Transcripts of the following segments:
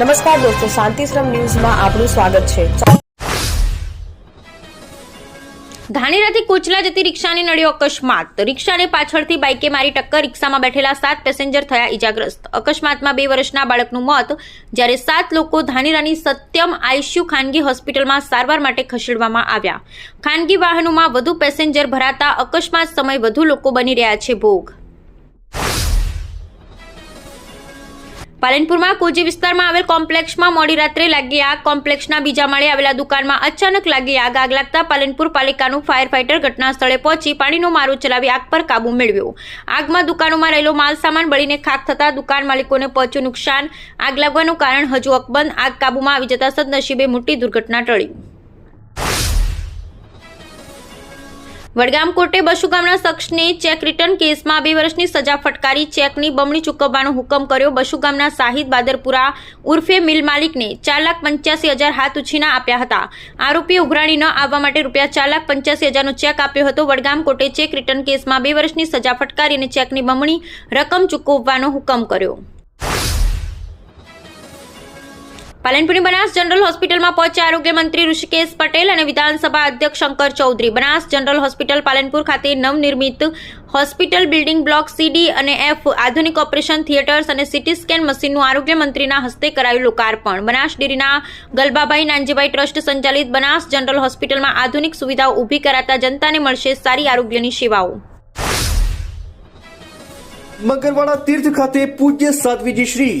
નમસ્કાર દોસ્તો શાંતિશ્રમ ન્યૂઝમાં આપનું સ્વાગત છે. ધાનેરાથી કોચલા જતી રિક્ષાને નડ્યો અકસ્માત. રિક્ષાને પાછળથી બાઇકે મારી ટક્કર. રિક્ષામાં બેઠેલા સાત પેસેન્જર થયા ઇજાગ્રસ્ત અકસ્માતમાં બે વર્ષના બાળકનું મોત, જ્યારે સાત લોકો ધાનેરાની સત્યમ આઈસીયુ ખાનગી હોસ્પિટલમાં સારવાર માટે ખસેડવામાં આવ્યા. ખાનગી વાહનોમાં વધુ પેસેન્જર ભરાતા અકસ્માત સમય વધુ લોકો બની રહ્યા છે ભોગ. પાલનપુરમાં કોજી વિસ્તારમાં આવેલ કોમ્પ્લેક્ષમાં મોડી રાત્રે લાગી આગ. કોમ્પ્લેક્ષના બીજા માળે આવેલા દુકાનમાં અચાનક લાગી આગ. આગ લાગતા પાલનપુર પાલિકાનું ફાયર ફાઇટર ઘટના સ્થળે પહોંચી પાણીનો મારો ચલાવી આગ પર કાબુ મેળવ્યો. આગમાં દુકાનોમાં રહેલો માલ સામાન બળીને ખાક થતા દુકાન માલિકોને પહોંચ્યું નુકસાન. આગ લાગવાનું કારણ હજુ અકબંધ. આગ કાબુમાં આવી જતા સદનસીબે મોટી દુર્ઘટના ટળી. વડગામ કોર્ટે બસુ શખ્સને ચેક રિટર્ન કેસમાં બે વર્ષની સજા ફટકારી, ચેકની બમણી ચૂકવવાનો હુકમ કર્યો. બસુ શાહિદ બાદરપુરા ઉર્ફે મિલ માલિકને ચાર લાખ પંચ્યાસી હજાર હાથ ઉછીના આપ્યા હતા. આરોપીએ ઉઘરાણી ન આવવા માટે રૂપિયા ચાર લાખ પંચ્યાસી હજારનો ચેક આપ્યો હતો. વડગામ કોર્ટે ચેક રિટર્ન કેસમાં બે વર્ષની સજા ફટકારી અને ચેકની બમણી રકમ ચૂકવવાનો હુકમ કર્યો. પાલનપુરની બનાસ જનરલ હોસ્પિટલમાં પહોંચ્યા આરોગ્ય મંત્રી ઋષિકેશ પટેલ અને વિધાનસભા અધ્યક્ષ શંકર ચૌધરી. બનાસ જનરલ હોસ્પિટલ પાલનપુર ખાતે નવનિર્મિત હોસ્પિટલ બિલ્ડિંગ બ્લોક સીડી અને એફ આધુનિક ઓપરેશન થિયેટર્સ અને સીટી સ્કેન મશીનનું આરોગ્ય મંત્રીના હસ્તે કરાયું લોકાર્પણ. બનાસ ડેરીના ગલબાભાઈ નાનજીભાઈ ટ્રસ્ટ સંચાલિત બનાસ જનરલ હોસ્પિટલમાં આધુનિક સુવિધાઓ ઊભી કરાતા જનતાને મળશે સારી આરોગ્યની સેવાઓ. મગરવાડા તીર્થ ખાતે પૂજ્ય સાધ્વીજી શ્રી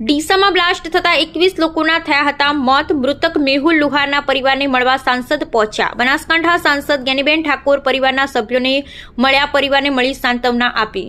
ડીસામાં બ્લાસ્ટ થતા એકવીસ લોકોના થયા હતા મોત. મૃતક મેહુલ લુહારના પરિવારને મળવા સાંસદ પહોંચ્યા. બનાસકાંઠા સાંસદ જ્ઞાનીબેન ઠાકોર પરિવારના સભ્યોને મળ્યા પરિવારને મળી સાંત્વના આપી.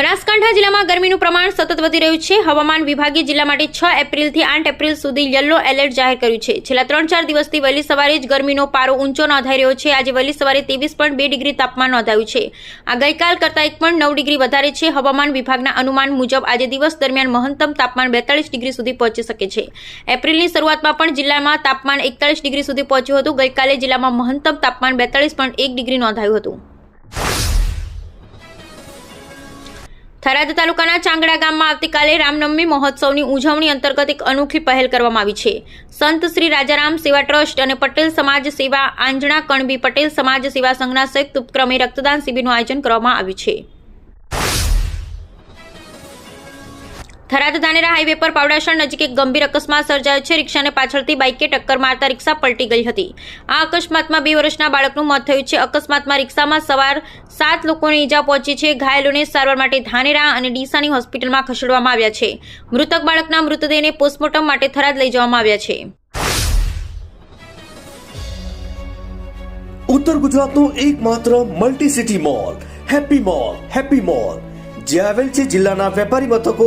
બનાસકાંઠા જિલ્લામાં ગરમીનું પ્રમાણ સતત વધી રહ્યું છે. હવામાન વિભાગે જિલ્લા માટે છ એપ્રિલથી આઠ એપ્રિલ સુધી યલો એલર્ટ જાહેર કર્યું છે. છેલ્લા ત્રણ ચાર દિવસથી વહેલી સવારે જ ગરમીનો પારો ઊંચો નોંધાઈ રહ્યો છે. આજે વહેલી સવારે ત્રેવીસ પોઈન્ટ બે ડિગ્રી તાપમાન નોંધાયું છે. આ ગઈકાલ કરતાં એક પણ નવ ડિગ્રી વધારે છે. હવામાન વિભાગના અનુમાન મુજબ આજે દિવસ દરમિયાન મહત્તમ તાપમાન બેતાળીસ ડિગ્રી સુધી પહોંચી શકે છે. એપ્રિલની શરૂઆતમાં પણ જિલ્લામાં તાપમાન એકતાળીસ ડિગ્રી સુધી પહોંચ્યું હતું. ગઈકાલે જિલ્લામાં મહત્તમ તાપમાન બેતાળીસ પોઈન્ટ એક ડિગ્રી નોંધાયું હતું. થરાદ તાલુકાના ચાંગડા ગામમાં આવતીકાલે રામનવમી મહોત્સવની ઉજવણી અંતર્ગત એક અનોખી પહેલ કરવામાં આવી છે. સંત શ્રી રાજારામ સેવા ટ્રસ્ટ અને પટેલ સમાજ સેવા આંજણા કણબી પટેલ સમાજ સેવા સંઘના સંયુક્ત ઉપક્રમે રક્તદાન શિબિરનું આયોજન કરવામાં આવ્યું છે. થરાદ ધાનેરા હાઈવે પર પાવડાસણ નજીક એક ગંભીર અકસ્માત સર્જાયો છે. રિક્ષાને પાછળથી બાઇકે ટક્કર મારતા રિક્ષા પલટી ગઈ હતી. આ અકસ્માતમાં બે વર્ષના બાળકનું મોત થયું છે. અકસ્માતમાં રિક્ષામાં સવાર સાત લોકોને ઈજા પહોંચી છે. ઘાયલોને સારવાર માટે ધાનેરા અને ડીસાની હોસ્પિટલમાં ખસેડવામાં આવ્યા છે. મૃતક બાળકના મૃતદેહને પોસ્ટમોર્ટમ માટે થરાદ લઈ જવામાં આવ્યા છે. ઉત્તર ગુજરાતનો એકમાત્ર multi city mall happy mall happy mall. જે આવેલ છે જિલ્લાના વેપારી મથકો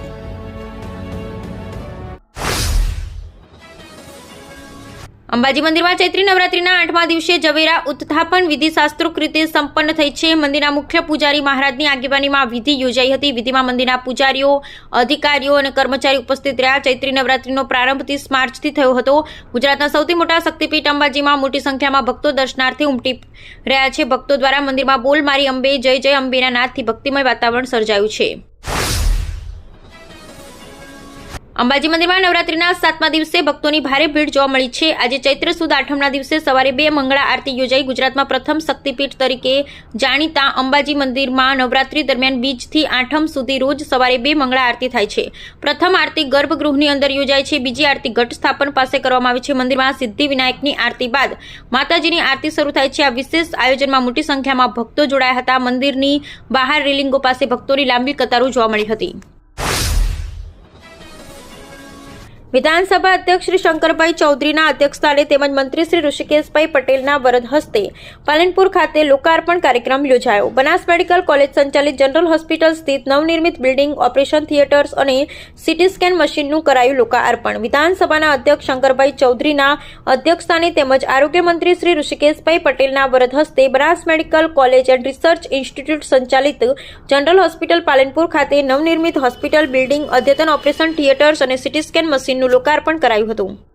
અંબાજી મંદિરમાં ચૈત્રી નવરાત્રીના આઠમા દિવસે જવેરા ઉત્થાપન વિધિ શાસ્ત્રોક રીતે સંપન્ન થઈ છે. મંદિરના મુખ્ય પૂજારી મહારાજની આગેવાનીમાં વિધિ યોજાઈ હતી. વિધિમાં મંદિરના પૂજારીઓ, અધિકારીઓ અને કર્મચારી ઉપસ્થિત રહ્યા. ચૈત્રી નવરાત્રીનો પ્રારંભ ત્રીસ માર્ચથી થયો હતો. ગુજરાતના સૌથી મોટા શક્તિપીઠ અંબાજીમાં મોટી સંખ્યામાં ભક્તો દર્શનાર્થે ઉમટી રહ્યા છે. ભક્તો દ્વારા મંદિરમાં બોલ મારી અંબે, જય જય અંબેના નાદથી ભક્તિમય વાતાવરણ સર્જાયું છે. અંબાજી મંદિરમાં નવરાત્રીના સાતમા દિવસે ભક્તોની ભારે ભીડ જોવા મળી છે. આજે ચૈત્ર સુદ આઠમના દિવસે સવારે બે મંગળા આરતી યોજાઈ ગુજરાતમાં પ્રથમ શક્તિપીઠ તરીકે જાણીતા અંબાજી મંદિરમાં નવરાત્રી દરમિયાન બીજથી આઠમ સુધી રોજ સવારે બે મંગળા આરતી થાય છે. પ્રથમ આરતી ગર્ભગૃહની અંદર યોજાય છે. બીજી આરતી ઘટ સ્થાપન પાસે કરવામાં આવે છે. મંદિરમાં સિદ્ધિ વિનાયકની આરતી બાદ માતાજીની આરતી શરૂ થાય છે. આ વિશેષ આયોજનમાં મોટી સંખ્યામાં ભક્તો જોડાયા હતા. મંદિરની બહાર રેલિંગો પાસે ભક્તોની લાંબી કતારો જોવા મળી હતી. વિધાનસભા અધ્યક્ષ શ્રી શંકરભાઈ ચૌધરીના અધ્યક્ષસ્થાને તેમજ મંત્રી શ્રી ઋષિકેશભાઈ પટેલના વરદ હસ્તે પાલનપુર ખાતે લોકાર્પણ કાર્યક્રમ યોજાયો. બનાસ મેડિકલ કોલેજ સંચાલિત જનરલ હોસ્પિટલ સ્થિત નવનિર્મિત બિલ્ડિંગ, ઓપરેશન થિયેટર્સ અને સિટી સ્કેન મશીનનું કરાયું લોકાર્પણ. વિધાનસભાના અધ્યક્ષ શંકરભાઈ ચૌધરીના અધ્યક્ષસ્થાને તેમજ આરોગ્ય મંત્રી શ્રી ઋષિકેશભાઈ પટેલના વરદ હસ્તે Banas medical college and research institute સંચાલિત જનરલ હોસ્પિટલ પાલનપુર ખાતે નવનિર્મિત હોસ્પિટલ બિલ્ડિંગ, અદ્યતન ઓપરેશન થિયેટર્સ અને સિટી સ્કેન મશીનનું લોકાર્પણ કરાયું હતું.